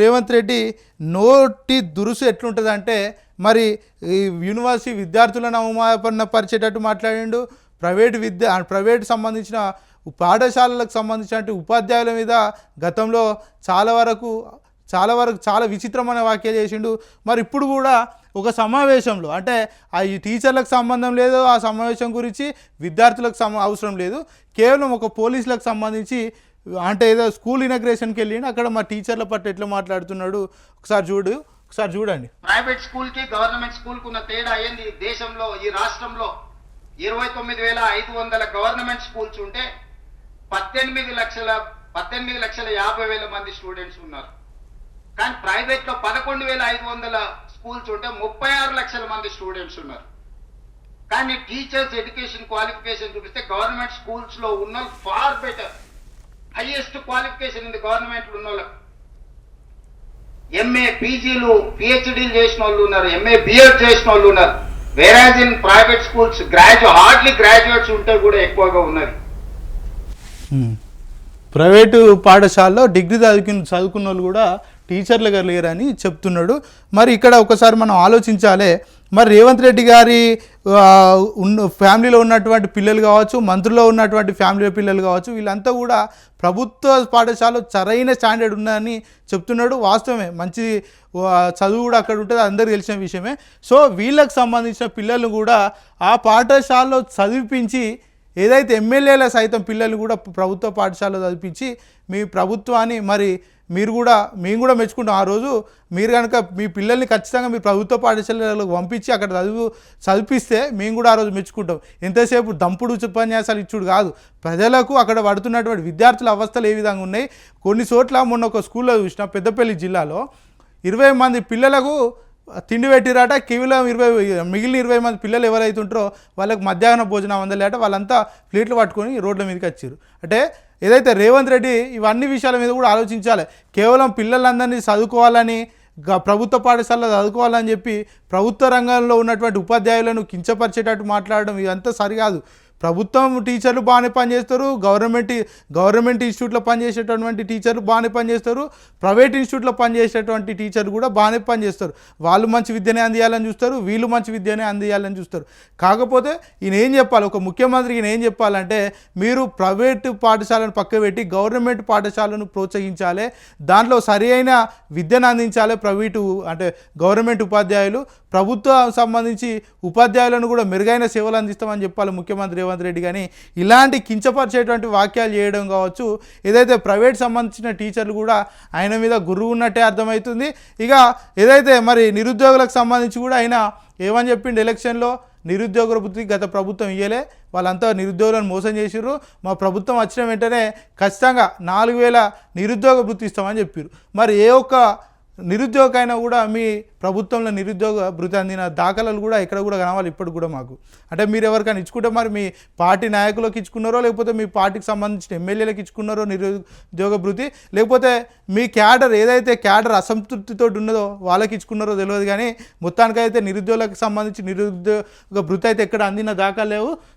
రేవంత్ రెడ్డి నోటి దురుసు ఎట్లుంటుందంటే మరి ఈ యూనివర్సిటీ విద్యార్థులను అవమాన పరిచేటట్టు మాట్లాడిండు. ప్రైవేట్ విద్య ప్రైవేట్ సంబంధించిన పాఠశాలలకు సంబంధించిన ఉపాధ్యాయుల మీద గతంలో చాలా వరకు చాలా వరకు చాలా విచిత్రమైన వ్యాఖ్య చేసిండు. మరి ఇప్పుడు కూడా ఒక సమావేశంలో అంటే ఆ ఈ టీచర్లకు సంబంధం లేదు ఆ సమావేశం గురించి విద్యార్థులకు సమ అవసరం లేదు. కేవలం ఒక పోలీసులకు సంబంధించి అంటే ఏదో స్కూల్ ఇనగ్రేషన్కి వెళ్ళిండు అక్కడ మా టీచర్ల పట్టు ఎట్లా మాట్లాడుతున్నాడు? ఒకసారి చూడు ఒకసారి చూడండి. ప్రైవేట్ స్కూల్కి గవర్నమెంట్ స్కూల్కు ఉన్న తేడా ఏంది? దేశంలో ఈ రాష్ట్రంలో ఇరవై తొమ్మిది వేల ఐదు వందల గవర్నమెంట్ స్కూల్స్ ఉంటే పద్దెనిమిది లక్షల పద్దెనిమిది లక్షల యాభై వేల మంది స్టూడెంట్స్ ఉన్నారు. కానీ ప్రైవేట్లో పదకొండు వేల ఐదు వందల స్కూల్స్ ఉంటే ముప్పై ఆరు లక్షల మంది స్టూడెంట్స్ ఉన్నారు. కానీ టీచర్స్ ఎడ్యుకేషన్ క్వాలిఫికేషన్ చూపిస్తే గవర్నమెంట్ స్కూల్స్లో ఉన్న ఫార్ బెటర్. హైయెస్ట్ క్వాలిఫికేషన్ ఉంది గవర్నమెంట్ ఉన్న వాళ్ళకి ఎంఏ పీజీలు పిహెచ్డీలు చేసిన వాళ్ళు ఉన్నారు. ఎంఏ బిఎడ్ చేసిన వాళ్ళు ఉన్నారు. Whereas in private schools graduate hardly graduates ఉంటే కూడా ఎక్కువగా ఉన్నది. ప్రైవేటు పాఠశాలలో డిగ్రీ చదివి చదువుకున్న వాళ్ళు కూడా టీచర్లుగా లేరని చెప్తున్నాడు. మరి ఇక్కడ ఒకసారి మనం ఆలోచించాలి మరి రేవంత్ రెడ్డి గారి ఉన్న ఫ్యామిలీలో ఉన్నటువంటి పిల్లలు కావచ్చు మంత్రుల్లో ఉన్నటువంటి ఫ్యామిలీ పిల్లలు కావచ్చు వీళ్ళంతా కూడా ప్రభుత్వ పాఠశాలలో సరైన స్టాండర్డ్ ఉందని చెప్తున్నాడు. వాస్తవమే మంచి చదువు కూడా అక్కడ ఉంటుంది అందరికీ తెలిసిన విషయమే. సో వీళ్ళకు సంబంధించిన పిల్లలు కూడా ఆ పాఠశాలలో చదివిపించి ఏదైతే ఎమ్మెల్యేల సైతం పిల్లలు కూడా ప్రభుత్వ పాఠశాలలో చదివించి మీ ప్రభుత్వాన్ని మరి మీరు కూడా మేము కూడా మెచ్చుకుంటాం. ఆ రోజు మీరు కనుక మీ పిల్లల్ని ఖచ్చితంగా మీరు ప్రభుత్వ పాఠశాలలకు పంపించి అక్కడ చదువు చదివిస్తే మేము కూడా ఆ రోజు మెచ్చుకుంటాం. ఎంతసేపు దంపుడు ఉపన్యాసాలు ఇచ్చుడు కాదు. ప్రజలకు అక్కడ పడుతున్నటువంటి విద్యార్థుల అవస్థలు ఏ విధంగా ఉన్నాయి? కొన్ని చోట్ల మొన్న ఒక స్కూల్లో చూసిన పెద్దపల్లి జిల్లాలో ఇరవై మంది పిల్లలకు తిండి పెట్టిరాట కేవలం ఇరవై మిగిలిన ఇరవై మంది పిల్లలు ఎవరైతే ఉంటారో వాళ్ళకి మధ్యాహ్న భోజనం అందలేట వాళ్ళంతా ప్లేట్లు పట్టుకొని రోడ్ల మీదకి వచ్చారు అంటే ఏదైతే రేవంత్ రెడ్డి ఇవన్నీ విషయాల మీద కూడా ఆలోచించాలి. కేవలం పిల్లలందరినీ చదువుకోవాలని గ- ప్రభుత్వ పాఠశాలలో చదువుకోవాలని చెప్పి ప్రభుత్వ రంగంలో ఉన్నటువంటి ఉపాధ్యాయులను కించపరిచేటట్టు మాట్లాడడం ఇదంతా సరికాదు. ప్రభుత్వం టీచర్లు బాగానే పనిచేస్తారు గవర్నమెంట్ గవర్నమెంట్ ఇన్స్టిట్యూట్లో పనిచేసేటటువంటి టీచర్లు బాగానే పనిచేస్తారు ప్రైవేట్ ఇన్స్టిట్యూట్లో పనిచేసేటువంటి టీచర్లు కూడా బాగానే పనిచేస్తారు. వాళ్ళు మంచి విద్యనే అందియాలని చూస్తారు వీళ్ళు మంచి విద్యనే అందియాలని చూస్తారు. కాకపోతే ఈయన ఏం చెప్పాలి? ఒక ముఖ్యమంత్రికి ఈయన ఏం చెప్పాలంటే మీరు ప్రైవేట్ పాఠశాలను పక్క పెట్టి గవర్నమెంట్ పాఠశాలను ప్రోత్సహించాలి దాంట్లో సరి అయిన విద్యను అందించాలి ప్రైవేటు అంటే గవర్నమెంట్ ఉపాధ్యాయులు. ప్రభుత్వం సంబంధించి ఉపాధ్యాయులను కూడా మెరుగైన సేవలు అందిస్తామని చెప్పాలి ముఖ్యమంత్రి రేవంత్ రెడ్డి కానీ ఇలాంటి కించపరిచేటువంటి వాక్యాలు చేయడం కావచ్చు. ఏదైతే ప్రైవేట్ సంబంధించిన టీచర్లు కూడా ఆయన మీద గురువు ఉన్నట్టే అర్థమవుతుంది. ఇక ఏదైతే మరి నిరుద్యోగులకు సంబంధించి కూడా ఆయన ఏమని చెప్పిండు ఎలక్షన్లో నిరుద్యోగ బుద్ధికి గత ప్రభుత్వం ఇయ్యలే. వాళ్ళంతా నిరుద్యోగులను మోసం చేసిర్రు. మా ప్రభుత్వం వచ్చిన వెంటనే ఖచ్చితంగా నాలుగు వేల నిరుద్యోగ వృత్తి ఇస్తామని చెప్పారు మరి ఏ ఒక్క నిరుద్యోగైనా కూడా మీ ప్రభుత్వంలో నిరుద్యోగ భృతి అందిన దాఖలాలు కూడా ఎక్కడ కూడా కనవాలి ఇప్పటికి కూడా మాకు. అంటే మీరు ఎవరికైనా ఇచ్చుకుంటే మరి మీ పార్టీ నాయకులకు ఇచ్చుకున్నారో లేకపోతే మీ పార్టీకి సంబంధించిన ఎమ్మెల్యేలకు ఇచ్చుకున్నారో నిరుద్యోగ భృతి లేకపోతే మీ క్యాడర్ ఏదైతే క్యాడర్ అసంతృప్తితో ఉన్నదో వాళ్ళకి ఇచ్చుకున్నారో తెలియదు కానీ మొత్తానికైతే నిరుద్యోగులకు సంబంధించి నిరుద్యోగ భృతి అయితే ఎక్కడ అందిన దాఖలు లేవు.